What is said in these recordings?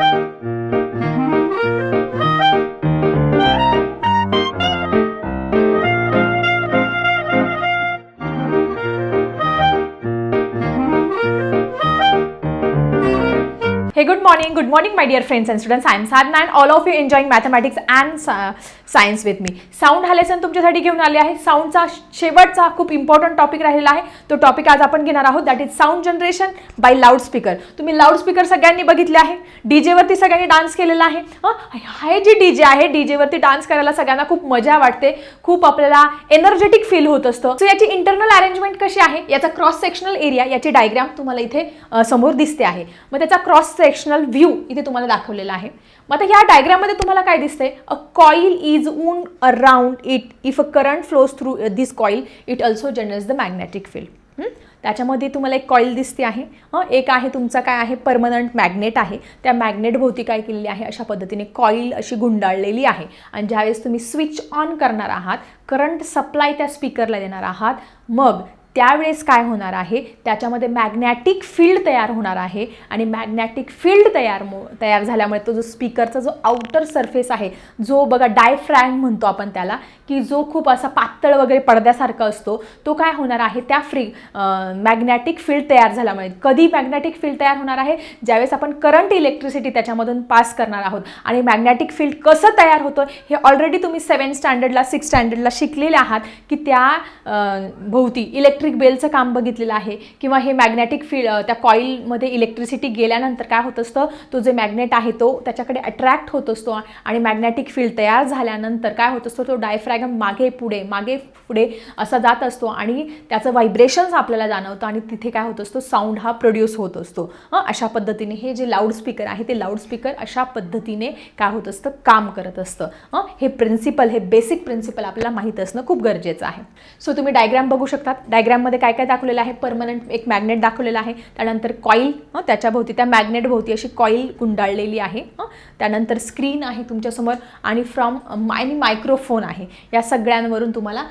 thank you. Hey, good morning. Good morning, my dear friends and students. I am Sadhna and all of you enjoying mathematics and science with me sound हा lesson तुमच्यासाठी घेऊन आले आहे. साऊंडचा शेवटचा खूप important topic राहिलेला आहे. तो टॉपिक आज आपण घेणार आहोत. That is sound generation by loudspeaker तुम्ही लाऊडस्पीकर सगळ्यांनी बघितले आहे. डीजेवरती सगळ्यांनी डान्स केलेला आहे. हे? जे डी जे आहे डीजेवरती डान्स करायला सगळ्यांना खूप मजा वाटते. खूप आपल्याला एनर्जेटिक फील होत असतं. सो याची इंटरनल अरेंजमेंट कशी आहे? याचा क्रॉस सेक्शनल एरिया याची डायग्राम तुम्हाला इथे समोर दिसते आहे. मग त्याचा क्रॉस सेक्शनल व्ह्यू इथे तुम्हाला दाखवलेला आहे. मग आता ह्या डायग्राममध्ये तुम्हाला काय दिसतंय? A coil is wound around it if a current flows through this coil it also generates the magnetic field त्याच्यामध्ये तुम्हाला एक कॉईल दिसते आहे. एक आहे तुमचा काय आहे? परमनंट मॅग्नेट आहे. त्या मॅग्नेट भोवती काय केलेली आहे? अशा पद्धतीने कॉईल अशी गुंडाळलेली आहे. आणि ज्यावेळेस तुम्ही स्विच ऑन करणार आहात करंट सप्लाय त्या स्पीकरला देणार आहात मग त्यावेळेस काय होणार आहे? त्याच्यामध्ये मॅग्नॅटिक फील्ड तयार होणार आहे आणि मॅग्नॅटिक फील्ड तयार मो तयार झाल्यामुळे तो जो स्पीकरचा जो आउटर सरफेस आहे जो बघा डायफ्रॅम म्हणतो आपण त्याला की जो खूप असा पातळ वगैरे पडद्यासारखा असतो तो काय होणार आहे? त्या फ्री मॅग्नॅटिक फील्ड तयार झाल्यामुळे. कधी मॅग्नॅटिक फील्ड तयार होणार आहे? ज्यावेळेस आपण करंट इलेक्ट्रिसिटी त्याच्यामधून पास करणार आहोत. आणि मॅग्नॅटिक फील्ड कसं तयार होतं? हे ऑलरेडी तुम्ही सेवन स्टँडर्डला सिक्स स्टँडर्डला शिकलेले आहात की त्या भोवती इलेक्ट्रिक बेलचं काम बघितलेलं आहे. किंवा हे मॅग्नेटिक फील्ड त्या कॉईलमध्ये इलेक्ट्रिसिटी गेल्यानंतर काय होत असतं? तो जे मॅग्नेट आहे तो त्याच्याकडे अट्रॅक्ट होत असतो. आणि मॅग्नेटिक फील्ड तयार झाल्यानंतर काय होत असतो? तो डायफ्रॅगम मागे पुढे मागे पुढे असा जात असतो. आणि त्याचं व्हायब्रेशन्स आपल्याला जाणवतं. आणि तिथे काय होत असतो? साऊंड हा प्रोड्यूस होत असतो. अशा पद्धतीने हे जे लाऊडस्पीकर आहे ते लाऊडस्पीकर अशा पद्धतीने काय होत असतं? काम करत असतं. हं, हे प्रिन्सिपल हे बेसिक प्रिन्सिपल आपल्याला माहीत असणं खूप गरजेचं आहे. सो तुम्ही डायग्रॅम बघू शकतात. डायग्राममध्ये काय काय दाखवलेलं आहे? परमनंट एक मॅग्नेट दाखवलेलं आहे. त्यानंतर कॉईल त्याच्याभोवती त्या मॅग्नेटभोवती अशी कॉईल गुंडाळलेली आहे. त्यानंतर स्क्रीन आहे तुमच्यासमोर आणि फ्रॉम आणि मायक्रोफोन आहे. या सगळ्यांवरून तुम्हाला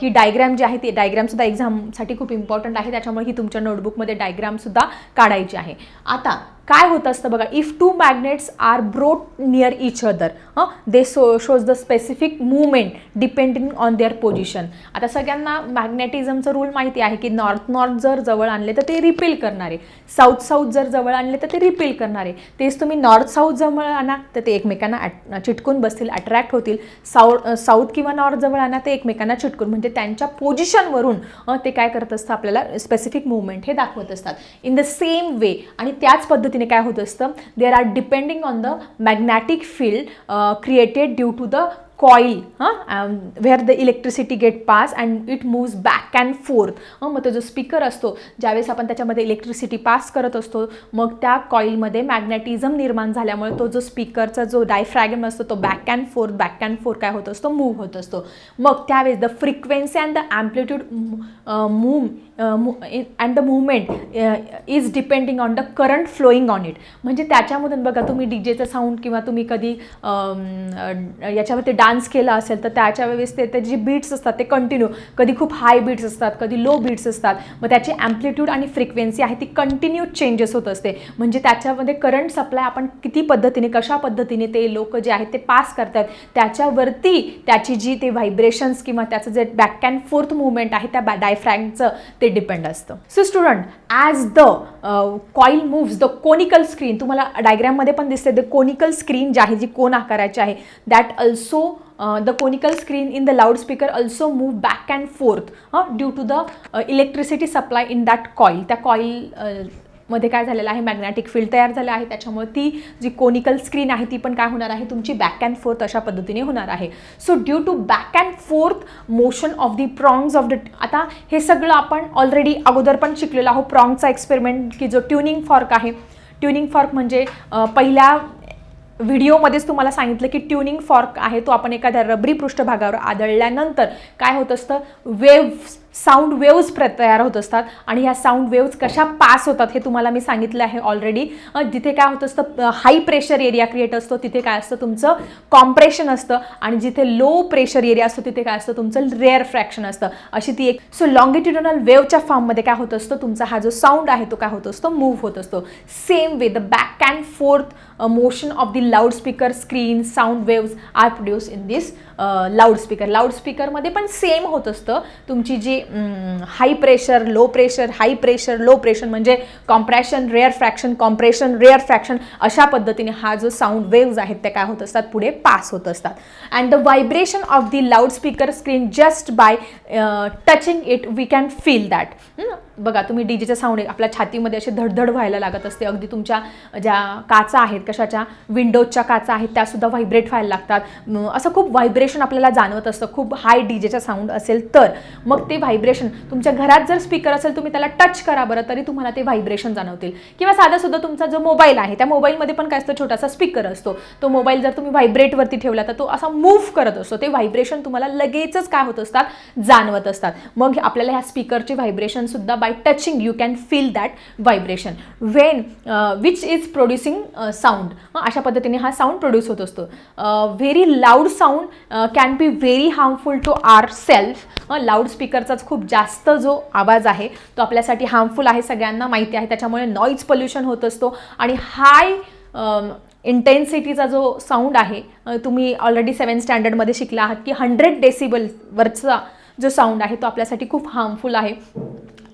ही डायग्रॅम जी आहे ती डायग्रॅमसुद्धा एक्झामसाठी खूप इम्पॉर्टंट आहे. त्याच्यामुळे ही तुमच्या नोटबुकमध्ये डायग्रामसुद्धा काढायची आहे. आता काय होत असतं बघा if two magnets are brought near each other hmm they so shows the specific movement depending on their position आता सगळ्यांना मॅग्नेटिझमचं रूल माहिती आहे की नॉर्थ नॉर्थ जर जवळ आणले तर ते रिपेल करणारे. साऊथ साऊथ जर जवळ आणले तर ते रिपील करणारे. तेच तुम्ही नॉर्थ साऊथ जवळ आणा तर ते एकमेकांना चिटकून बसतील अट्रॅक्ट होतील. साऊथ साऊथ किंवा नॉर्थ जवळ आणा ते एकमेकांना चिटकून म्हणजे त्यांच्या पोझिशनवरून ते काय करत असतं आपल्याला स्पेसिफिक मुवमेंट हे दाखवत असतात. इन द सेम वे आणि त्याच पद्धती पद्धतीने काय होत असतं? There are depending on the magnetic field created due to the coil हां where the electricity get pass and it moves back and forth हां मग तो जो स्पीकर असतो ज्यावेळेस आपण त्याच्यामध्ये इलेक्ट्रिसिटी पास करत असतो मग त्या कॉईलमध्ये मॅग्नेटिझम निर्माण झाल्यामुळे तो जो स्पीकरचा जो डायफ्रॅगम असतो तो back and forth back and forth काय होत असतो? मूव्ह होत असतो. मग त्यावेळेस the frequency and the amplitude move and the movement is depending on the current flowing on it म्हणजे त्याच्यामधून बघा तुम्ही डी जेचं साऊंड किंवा तुम्ही कधी um, याच्यावरती डान्स केला असेल तर त्याच्या वेळेस ते जी बीट्स असतात ते कंटिन्यू कधी खूप हाय बीट्स असतात कधी लो बीट्स असतात. मग त्याची ॲम्प्लिट्यूड आणि फ्रिक्वेन्सी आहे ती कंटिन्यू चेंजेस होत असते. म्हणजे त्याच्यामध्ये करंट सप्लाय आपण किती पद्धतीने कशा पद्धतीने ते लोक जे आहेत ते पास करतात त्याच्यावरती त्याची जी ते व्हायब्रेशन्स किंवा त्याचं जे बॅक अँड फोर्थ मुवमेंट आहे त्या डायफ्रॅगचं ते डिपेंड असतं. So student as the coil moves the conical screen तुम्हाला डायग्रॅममध्ये पण दिसते द कोनिकल स्क्रीन जी आहे जी कोन आकाराची आहे that also the conical screen in the loudspeaker also move back and forth due to the electricity supply in that coil त्या coil uh, मध्ये काय झालेलं आहे? मॅग्नेटिक फील्ड तयार झालं आहे. त्याच्यामुळे ती जी कोनिकल स्क्रीन आहे ती पण काय होणार आहे? तुमची बॅक अँड फोर्थ अशा पद्धतीने होणार आहे. So due to back and forth motion of the prongs of the आता हे सगळं आपण ऑलरेडी अगोदर पण शिकलेलो आहोत. प्रॉंगचा एक्सपेरिमेंट की जो ट्युनिंग फॉर्क आहे. ट्युनिंग फॉर्क म्हणजे uh, पहिल्या व्हिडिओमध्येच तुम्हाला सांगितलं की ट्युनिंग फॉर्क आहे तो आपण एखाद्या रबरी पृष्ठभागावर आदळल्यानंतर काय होत असतं? वेव्स साऊंड वेव्ज प्र तयार होत असतात. आणि ह्या साऊंड वेव्ज कशा पास होतात हे तुम्हाला मी सांगितलं आहे ऑलरेडी जिथे काय होत असतं हाय प्रेशर एरिया क्रिएट असतो तिथे काय असतं तुमचं कॉम्प्रेशन असतं. आणि जिथे लो प्रेशर एरिया असतो तिथे काय असतं तुमचं रेअर फ्रॅक्शन असतं. अशी ती एक सो लॉंगिट्युडनल वेवच्या फॉर्ममध्ये काय होत असतं तुमचा हा जो साऊंड आहे तो काय होत असतो मूव्ह होत असतो. Same way the back and forth motion of the loudspeaker screen sound waves are produce in this loudspeaker लाऊडस्पीकरमध्ये पण सेम होत असतं. तुमची जी high pressure low pressure high pressure low pressure म्हणजे compression rarefaction compression rarefaction अशा पद्धतीने हा जो sound waves आहेत त्या काय होत असतात? पुढे पास होत असतात. And the vibration of the loudspeaker screen just by touching it we can feel that बघा तुम्ही डीजेचं साऊंड आपल्या छातीमध्ये अशी धडधड व्हायला लागत असते. अगदी तुमच्या ज्या काचा आहेत कशाच्या विंडोजच्या काचा आहेत त्यासुद्धा व्हायब्रेट व्हायला लागतात. असं खूप व्हायब्रेशन आपल्याला जाणवत असतं. खूप हाय डीजेचा साऊंड असेल तर. मग ते व्हायब्रेशन तुमच्या घरात जर स्पीकर असेल तुम्ही त्याला टच करा बरं तरी तुम्हाला ते व्हायब्रेशन जाणवतील. किंवा साधासुद्धा तुमचा जो मोबाईल आहे त्या मोबाईलमध्ये पण काय असतं छोटासा स्पीकर असतो. तो मोबाईल जर तुम्ही व्हायब्रेटवरती ठेवला तर तो असा मूव्ह करत असतो. ते व्हायब्रेशन तुम्हाला लगेचच काय होत असतात? जाणवत असतात. मग आपल्याला ह्या स्पीकरचे व्हायब्रेशन सुद्धा by touching you can feel that vibration when which is producing sound अशा पद्धतीने हा साऊंड प्रोड्यूस होत असतो. Very loud sound can be very harmful to our self loud स्पीकरचाच खूप जास्त जो आवाज आहे तो आपल्यासाठी हार्मफुल आहे सगळ्यांना माहिती आहे. त्याच्यामुळे नॉईज पोल्युशन होत असतो. आणि हाय इंटेन्सिटीचा जो साऊंड आहे तुम्ही ऑलरेडी सेवन स्टँडर्डमध्ये शिकला आहात की हंड्रेड डेसिबल वरचा जो साऊंड आहे तो आपल्यासाठी खूप हार्मफुल आहे.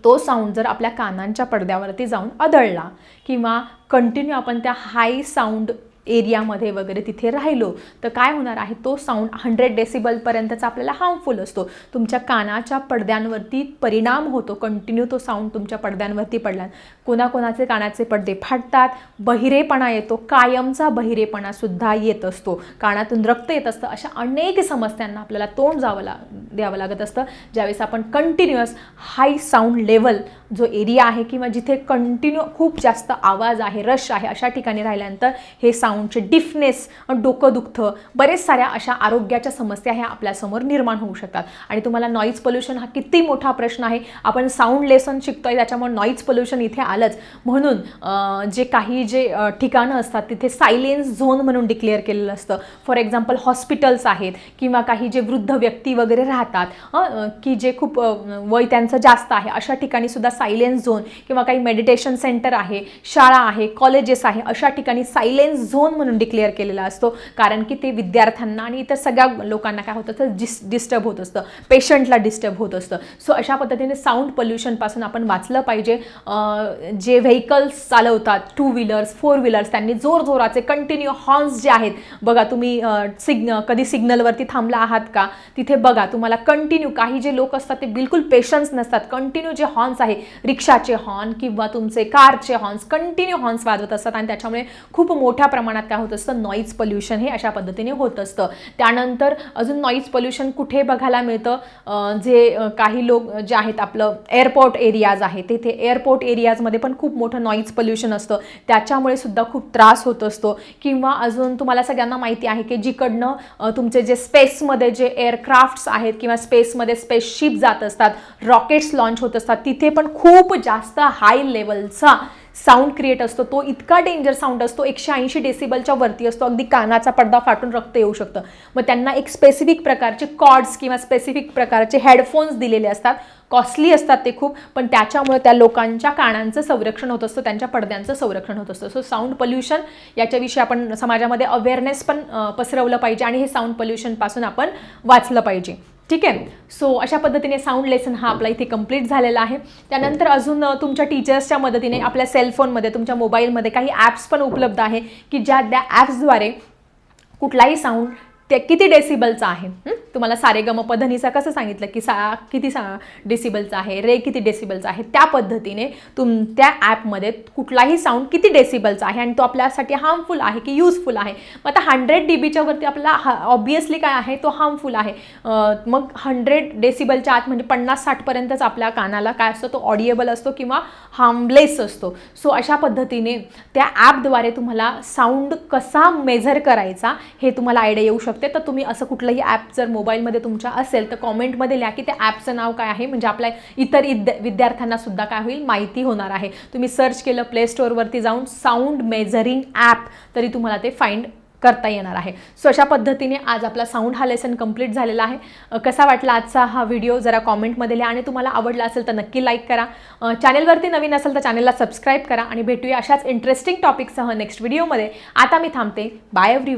तो साऊंड जर आपल्या कानांच्या पडद्यावरती जाऊन आदळला किंवा कंटिन्यू आपण त्या हाय साऊंड एरियामध्ये वगैरे तिथे राहिलो तर काय होणार आहे? तो साऊंड हंड्रेड डेसिबलपर्यंतचा आपल्याला हार्मफुल असतो. तुमच्या कानाच्या पडद्यांवरती परिणाम होतो. कंटिन्यू तो साऊंड तुमच्या पडद्यांवरती पडला. कोणाकोणाचे कानाचे पडदे फाटतात. बहिरेपणा येतो. कायमचा बहिरेपणा सुद्धा येत असतो. कानातून रक्त येत असतं. अशा अनेक समस्यांना आपल्याला तोंड जावं ला द्यावं लागत असतं. ज्यावेळेस आपण कंटिन्युअस हाय साऊंड लेवल जो एरिया आहे किंवा जिथे कंटिन्यू खूप जास्त आवाज आहे रश आहे अशा ठिकाणी राहिल्यानंतर हे साऊंडचे डिफनेस डोकं दुखतं. बरेच साऱ्या अशा आरोग्याच्या समस्या ह्या आपल्यासमोर निर्माण होऊ शकतात. आणि तुम्हाला नॉईज पोल्युशन हा किती मोठा प्रश्न आहे. आपण साऊंड लेसन शिकतोय त्याच्यामुळे नॉईज पोल्युशन इथे आलंच. म्हणून जे काही जे ठिकाणं असतात तिथे सायलेन्स झोन म्हणून डिक्लेअर केलेलं असतं. फॉर एक्झाम्पल हॉस्पिटल्स आहेत किंवा काही जे वृद्ध व्यक्ती वगैरे राहतात की जे खूप वय त्यांचं जास्त आहे अशा ठिकाणी सुद्धा सायलेन्स झोन किंवा काही मेडिटेशन सेंटर आहे शाळा आहे कॉलेजेस आहे अशा ठिकाणी सायलेन्स झोन म्हणून डिक्लेअर केलेला असतो. कारण की ते विद्यार्थ्यांना आणि इतर सगळ्या लोकांना काय होतं तर डिस डिस्टर्ब होत असतं. पेशंटला डिस्टर्ब होत असतं. सो अशा पद्धतीने साऊंड पोल्युशनपासून आपण वाचलं पाहिजे. जे व्हेकल्स चालवतात टू व्हीलर्स फोर व्हीलर्स त्यांनी जोरजोराचे कंटिन्यू हॉर्न्स जे आहेत बघा तुम्ही सिग्न कधी सिग्नलवरती थांबला आहात का? तिथे बघा तुम्हाला कंटिन्यू काही जे लोक असतात ते बिलकुल पेशन्स नसतात. कंटिन्यू जे हॉर्न्स आहे रिक्षाचे हॉर्न किंवा तुमचे कारचे हॉर्न्स कंटिन्यू हॉर्न्स वाजवत असतात आणि त्याच्यामुळे खूप मोठ्या प्रमाणात काय होत असतं नॉईज पोल्युशन हे अशा पद्धतीने होत असतं. त्यानंतर अजून नॉईज पोल्युशन कुठे बघायला मिळतं? जे काही लोक जे आहेत आपलं एअरपोर्ट एरियाज आहे तिथे एअरपोर्ट एरियाजमध्ये पण खूप मोठं नॉईज पोल्युशन असतं. त्याच्यामुळे सुद्धा खूप त्रास होत असतो. किंवा अजून तुम्हाला सगळ्यांना माहिती आहे की जिकडनं तुमचे जे स्पेसमध्ये जे एअरक्राफ्ट्स आहेत किंवा स्पेसमध्ये स्पेसशिप जात असतात रॉकेट्स लॉन्च होत असतात तिथे पण खूप जास्त हाय लेवलचा साऊंड क्रिएट असतो. तो इतका डेंजर साऊंड असतो. एकशे ऐंशी डेसिबलच्या वरती असतो. अगदी कानाचा पडदा फाटून रक्त येऊ शकतं. मग त्यांना एक स्पेसिफिक प्रकारचे कॉर्ड्स किंवा स्पेसिफिक प्रकारचे हेडफोन्स दिलेले असतात. कॉस्टली असतात ते खूप पण त्याच्यामुळे त्या लोकांच्या कानांचं संरक्षण होत असतं त्यांच्या पडद्यांचं संरक्षण होत असतं. सो साऊंड पोल्युशन याच्याविषयी आपण समाजामध्ये अवेअरनेस पण पसरवलं पाहिजे आणि हे साऊंड पोल्युशनपासून आपण वाचलं पाहिजे. ठीक आहे? सो अशा पद्धतीने साऊंड लेसन हा आपला इथे कंप्लीट झालेला आहे. त्यानंतर अजून तुमच्या टीचर्सच्या मदतीने आपल्या सेलफोनमध्ये तुमच्या मोबाईलमध्ये काही ॲप्स पण उपलब्ध आहे की ज्या त्या ॲप्सद्वारे कुठलाही साऊंड ते किती डेसिबलचा आहे? तुम्हाला सारे गम पधनीचा कसं सांगितलं की सा किती सा डेसिबलचा आहे? रे किती डेसिबलचा आहे? त्या पद्धतीने तुम त्या ॲपमध्ये कुठलाही साऊंड किती डेसिबलचा आहे? आणि तो आपल्यासाठी हार्मफुल आहे की युजफुल आहे? मग आता हंड्रेड डी बीच्या वरती आपला हा ऑब्वियसली काय आहे? तो हार्मफुल आहे. मग हंड्रेड डेसिबलच्या आत म्हणजे पन्नास साठपर्यंतच आपल्या कानाला काय असतो? तो ऑडिएबल असतो किंवा हार्मलेस असतो. सो अशा पद्धतीने त्या ॲपद्वारे तुम्हाला साऊंड कसा मेझर करायचा हे तुम्हाला आयडिया येऊ शकतो. तर तुम्ही असं कुठलंही ॲप जर मोबाईलमध्ये तुमच्या असेल तर कॉमेंटमध्ये लिहा की त्या ॲपचं नाव काय आहे. म्हणजे आपल्या इतर इद विद्यार्थ्यांना सुद्धा काय होईल माहिती होणार आहे. तुम्ही सर्च केलं प्ले स्टोअरवरती जाऊन साऊंड मेजरिंग ॲप तरी तुम्हाला ते फाइंड करता येणार आहे. सो अशा पद्धतीने आज आपला साऊंड हा लेसन कंप्लीट झालेला आहे. कसा वाटला आजचा हा व्हिडिओ जरा कॉमेंटमध्ये लिहा आणि तुम्हाला आवडला असेल तर नक्की लाईक करा. चॅनेलवरती नवीन असेल तर चॅनेलला सबस्क्राईब करा आणि भेटूया अशाच इंटरेस्टिंग टॉपिकसह नेक्स्ट व्हिडिओमध्ये आता मी थांबते. Bye every